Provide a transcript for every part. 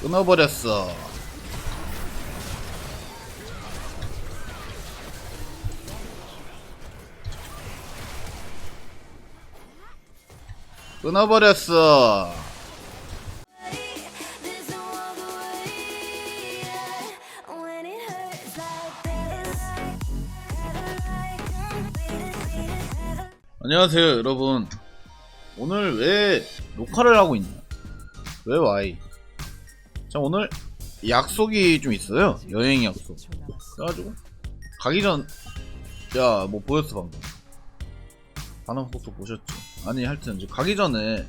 끊어버렸어. 끊어버렸어. 안녕하세요, 여러분. 오늘 왜 녹화를 하고 있냐? 왜 와이? 자, 오늘 약속이 좀 있어요. 여행 약속. 그래가지고 가기 전, 야, 뭐 보였어 방금? 반응 속도 보셨죠? 아니, 하여튼 이제 가기 전에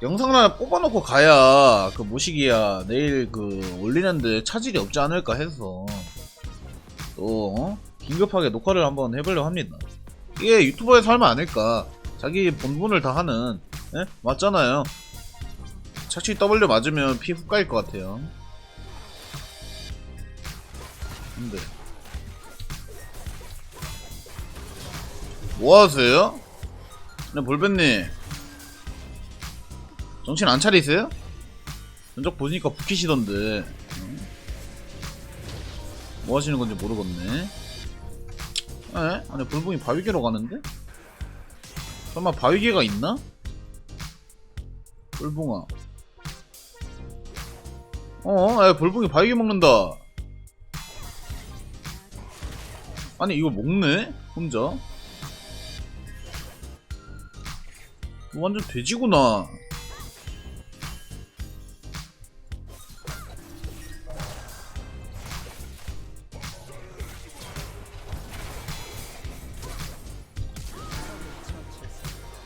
영상을 하나 뽑아놓고 가야 그 모시기야 내일 그 올리는데 차질이 없지 않을까 해서 또 어? 긴급하게 녹화를 한번 해보려고 합니다. 이게 유튜버의 삶 아닐까? 자기 본분을 다 하는, 예? 맞잖아요. 착취 W 맞으면 피 훅 가일 것 같아요. 근데. 뭐 하세요? 네, 볼벤님. 정신 안 차리세요? 면접 보니까 부키시던데. 어? 뭐 하시는 건지 모르겠네. 에? 아니 볼봉이 바위개로 가는데? 설마 바위개가 있나? 볼봉아 어? 에 볼봉이 바위개 먹는다 아니 이거 먹네? 혼자 완전 돼지구나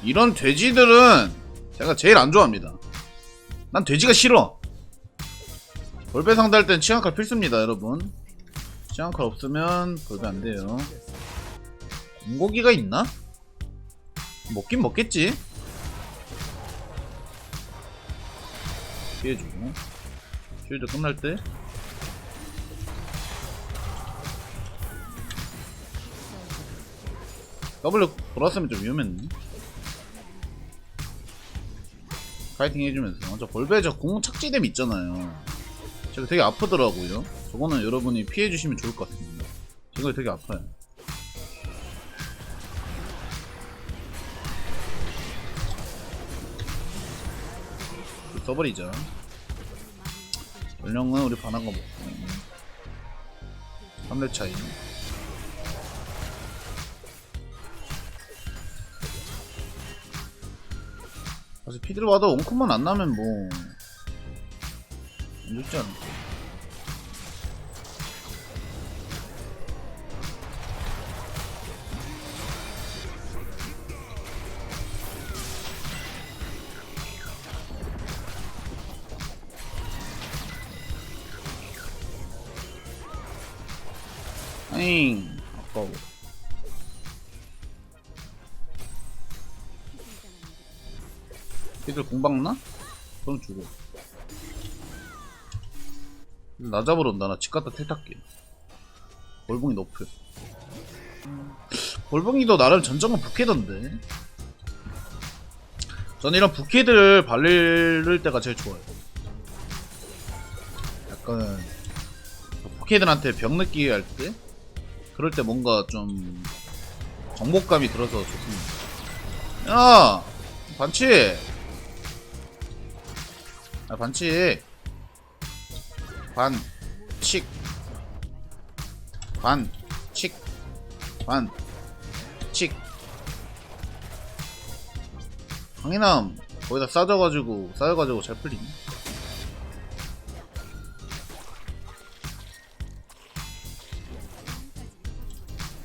이런 돼지들은 제가 제일 안 좋아합니다. 난 돼지가 싫어. 볼배 상대할 땐 치앙칼 필수입니다, 여러분. 치앙칼 없으면 볼배 안 돼요. 공고기가 있나? 먹긴 먹겠지. 피해주고. 쉴드 끝날 때. W 돌았으면 좀 위험했네. 파이팅 해주면서 저 볼베 저공 착지됨 있잖아요 제가 되게 아프더라고요. 저거는 여러분이 피해주시면 좋을 것 같습니다. 제가 되게 아파요. 써버리자 연령은 우리 반한 거 먹고. 3렙 차이. 사실 피드를 와도 원컷만 안 나면 뭐 안 죽지 않을까 아잉 아까워. 피들 공박나? 그럼 죽어 나 잡으러 온다. 나 집 갔다 탈탈게. 볼봉이 높여. 볼봉이도 나름 전적은 부캐던데. 전 이런 부캐들 발릴 때가 제일 좋아요. 약간 부캐들한테 병 느끼게 할 때? 그럴 때 뭔가 좀 정복감이 들어서 좋습니다. 야! 반칙! 아 반칙 반칙. 반칙. 반칙. 강인함 거기다 싸져가지고 쌓여가지고 잘 풀리네.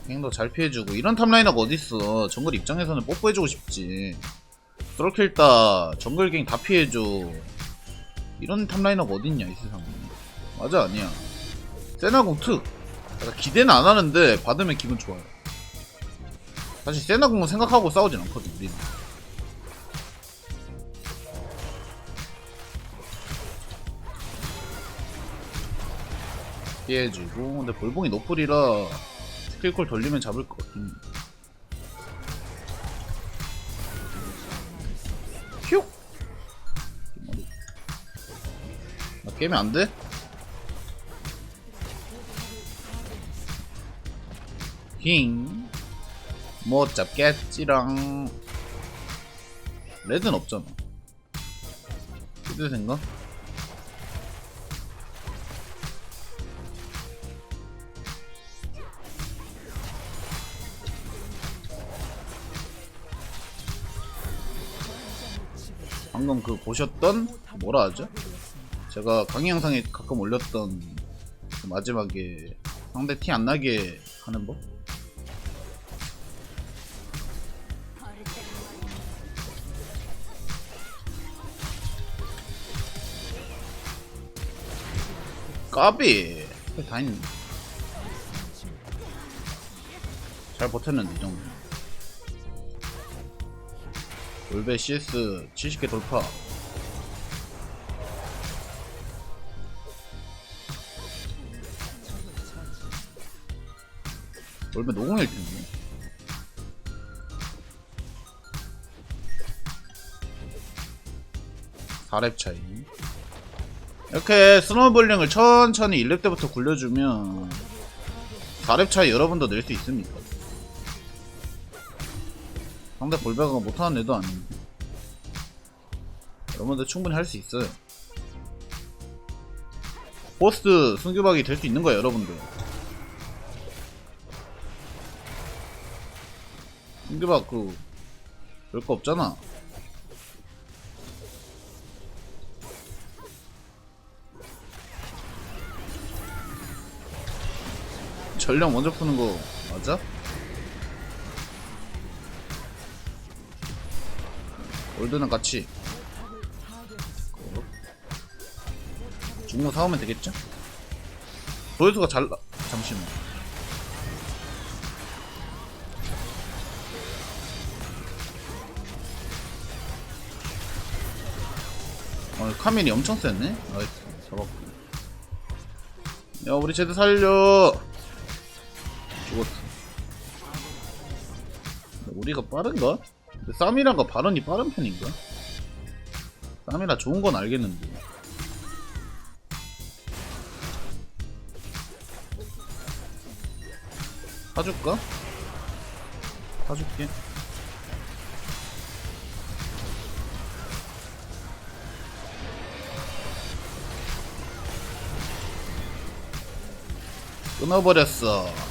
행도 잘 피해주고 이런 탑라인업 어딨어? 정글 입장에서는 뽀뽀해주고 싶지. 그렇게 따 정글갱 다 피해줘. 이런 탑라인업 어딨냐 이 세상에 맞아 아니야 세나공 특 기대는 안 하는데 받으면 기분 좋아요 사실 세나공은 생각하고 싸우진 않거든 우리는 피해주고 근데 볼봉이 노플이라 스킬콜 돌리면 잡을 것 같긴 해. 휴! 머리. 깨면 안 돼? 힝. 못 잡겠지랑. 레드는 없잖아. 생각? 방금 그 보셨던 뭐라 하죠? 제가 강의 영상에 가끔 올렸던 그 마지막에 상대 티 안 나게 하는 법? 까비. 다 있네 잘 버텼는데 이 정도 올베 CS 70개 돌파. 올베 노공일 텐데. 사렙 차이 이렇게 스노우볼링을 천천히 1렙 때부터 굴려주면 4렙 차이 여러분도 낼 수 있습니다 상대 볼베가 못하는 애도 아닌데 여러분들 충분히 할 수 있어요. 보스 순규박이 될 수 있는 거예요 여러분들. 순규박 그 별거 없잖아 전령 먼저 푸는 거 맞아? 월드는 같이 중고 사오면 되겠죠? 조회수가 잘 나... 잠시만 어, 카밀이 엄청 셌네? 나이스 잡았고 야 우리 제드 살려 우리가 빠른가? 쌈이랑가 발언이 빠른 편인가? 쌈이라 좋은 건 알겠는데 사줄까? 사줄게 끊어버렸어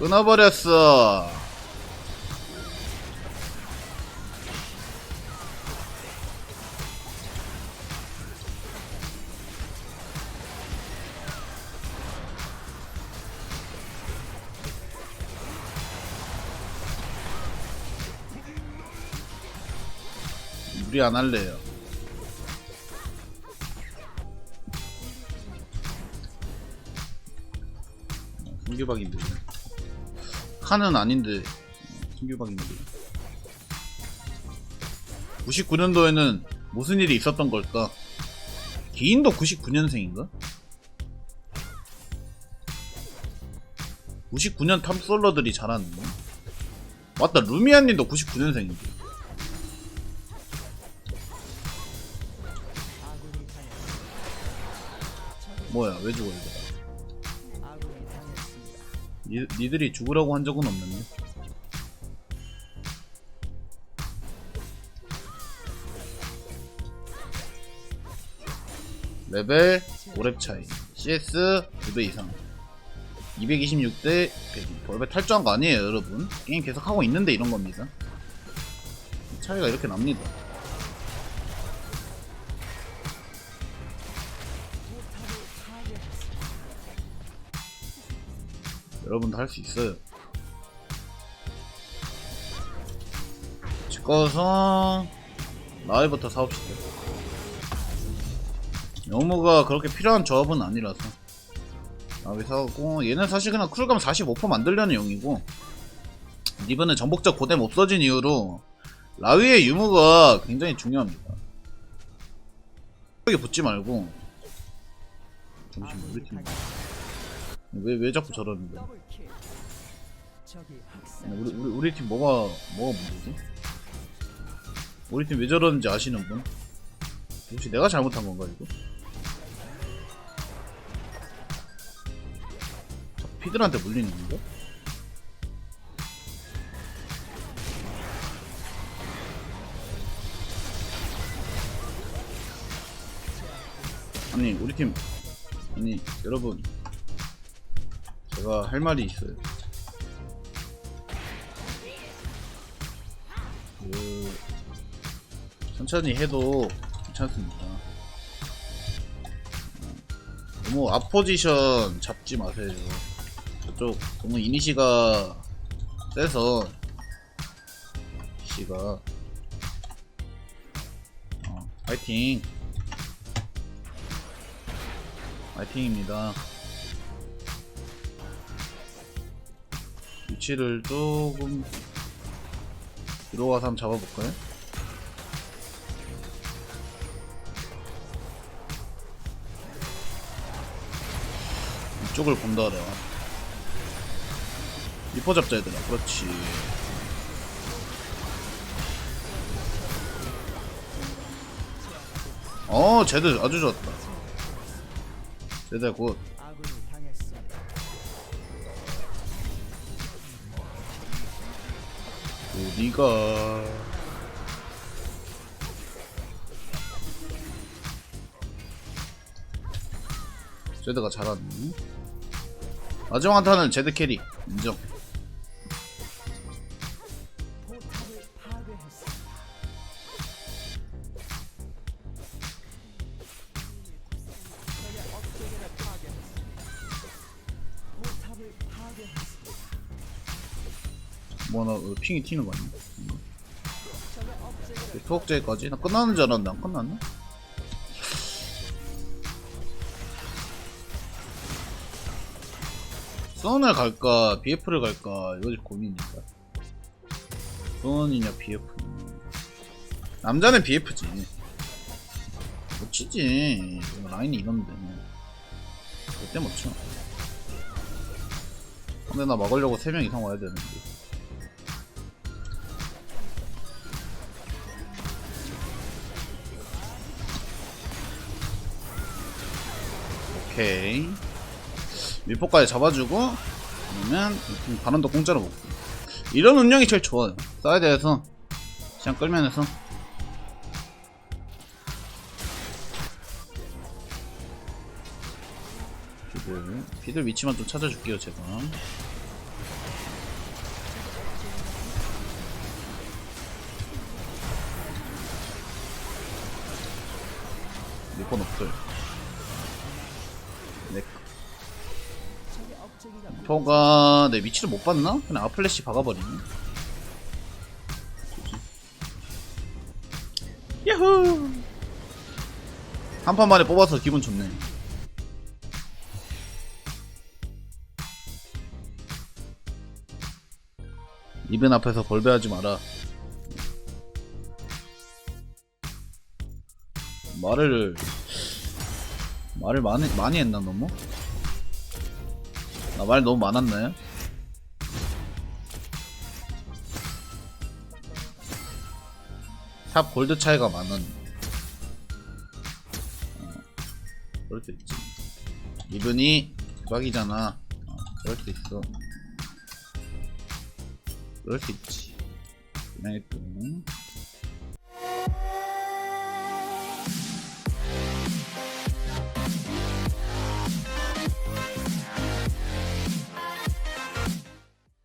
끊어버렸어 무리 안 할래요. 신규박인데. 칸은 아닌데, 어, 신규박인데. 99년도에는 무슨 일이 있었던 걸까? 기인도 99년생인가? 99년 탑솔러들이 잘하는데. 맞다, 루미안님도 99년생인데. 뭐야 왜 죽어 이거 니, 니들이 죽으라고 한 적은 없는데. 레벨 5렙 차이. CS 2배 이상. 226 대 100 벌배 탈주한 거 아니에요 여러분. 게임 계속 하고 있는데 이런 겁니다. 차이가 이렇게 납니다 여러분도 할 수 있어요. 집 가서 라이부터 사옵시다. 영무가 그렇게 필요한 조합은 아니라서 라이 사고 얘는 사실 그냥 쿨감 45% 만들려는 용이고 리브는 전복적 고뎀 없어진 이후로 라위의 유무가 굉장히 중요합니다. 여기 붙지 말고 잠시만 우리 팀 왜, 왜 자꾸 저러는 거야? 우리 우리 우리 팀 뭐가 뭐가 문제지? 우리 팀 왜 저러는지 아시는 분? 혹시 내가 잘못한 건가 이거? 저 피들한테 물리는 건가? 아니 우리 팀 아니 여러분 제가 할 말이 있어요. 천천히 해도 괜찮습니다. 어, 너무 앞포지션 잡지 마세요. 저쪽 너무 이니시가 세서 씨가 어, 파이팅 파이팅입니다. 위치를 조금 가서 한번 잡아볼까요? 이쪽을 본다라 리퍼 잡자 얘들아. 그렇지. 어 쟤들 아주 좋았다. 쟤들 굿 어디가? 제드가 잘하네 마지막 한타는 제드 캐리 인정 뭐나 어, 핑이 튀는 거 아니야? 투억제까지? 나 끝나는 줄 알았는데 안 끝났네? 선을 갈까 BF를 갈까 이거지 고민이니까. 선이냐 BF냐. 남자는 BF지. 못 치지. 라인이 이런데. 절대 못쳐 근데 나 막으려고 3명 이상 와야 되는데. 오케이 밀포까지 잡아주고 그러면 반원도 공짜로 먹고. 이런 운영이 제일 좋아요. 사이드에서 시장 끌면에서. 피들 피들 위치만 좀 찾아줄게요 제가. 밀포 없어요 표가 내 위치를 못 봤나? 그냥 아플래시 박아버리네. 야호! 한 판 만에 뽑아서 기분 좋네. 이벤 앞에서 벌배하지 마라. 말을 말을 많이 많이 했나 너무? 나 말 너무 많았나요? 탑 골드 차이가 많은. 어, 그럴 수 있지. 이분이 대박이잖아. 어, 그럴 수 있어. 그럴 수 있지. 그냥 또